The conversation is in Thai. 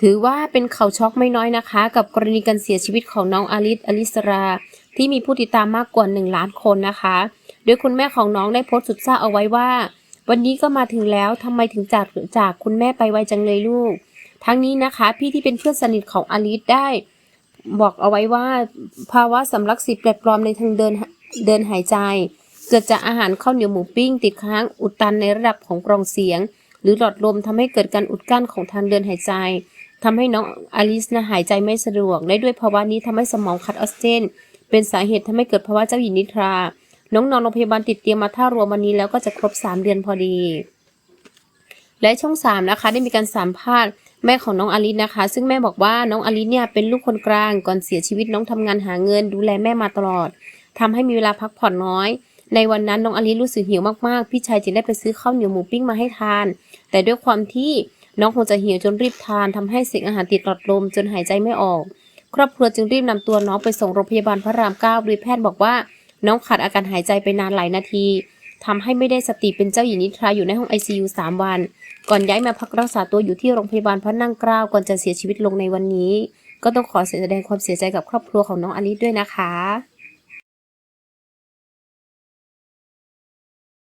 ถือว่าเป็นข่าวช็อกไม่น้อยนะคะ กับกรณีการเสียชีวิตของน้องอลิสอลิสรา ที่มีผู้ติดตามมากกว่า 1 ล้านคนนะคะ โดยคุณแม่ของน้องได้โพสต์สุดเศร้าเอาไว้ว่า วันนี้ก็มาถึงแล้วทำไมถึงจากจากคุณแม่ไปไวจังเลยลูก ทั้งนี้นะคะ พี่ที่เป็นเพื่อนสนิทของอลิสได้ บอกเอาไว้ว่าภาวะสำลักสีแปลกปลอมในทางเดินเดินหายใจเกิดจากอาหารข้าวเหนียวหมูปิ้ง ติดค้างอุดตันในระดับของกรองเสียง หรือหลอดลมทำให้เกิดการอุดกั้นของทางเดินหายใจ ทำให้น้องอลิสนะหายใจไม่สะดวก และด้วยภาวะนี้ทำให้สมองขาดออกซิเจน เป็นสาเหตุทำให้เกิดภาวะเจ้าหญิงนิทรา น้องนอนโรงพยาบาลติดเตียงมาถ้ารวมวันนี้แล้วก็จะครบ 3 เดือนพอดี และช่อง3นะคะได้มีการสัมภาษณ์แม่ของน้องอลิสนะคะ ซึ่งแม่บอกว่าน้องอลิสเนี่ยเป็นลูกคนกลางก่อนเสียชีวิตน้องทำงานหาเงิน ดูแลแม่มาตลอดทำให้มีเวลาพักผ่อนน้อย ในวันนั้นน้องอลิสรู้สึกหิวมากๆ พี่ชายจึงได้ไปซื้อข้าวเหนียวหมูปิ้งมาให้ทาน แต่ด้วยความที่ น้องคงจะหิวจนรีบทานทำให้เสียงอาหารติดหลอดลมจนหายใจไม่ออก ครอบครัวจึงรีบนำตัวน้องไปส่งโรงพยาบาลพระรามเก้าโดยแพทย์บอกว่า น้องขาดอาการหายใจไปนานหลายนาทีทำให้ไม่ได้สติเป็นเจ้าหญิงนิทราอยู่ในห้อง ICU 3วัน ก่อนย้ายมาพักรักษาตัวอยู่ที่โรงพยาบาลพระนั่งเกล้าก่อนจะเสียชีวิตลงในวันนี้ ก็ต้องขอแสดงความเสียใจกับครอบครัวของน้องอลิสด้วยนะคะ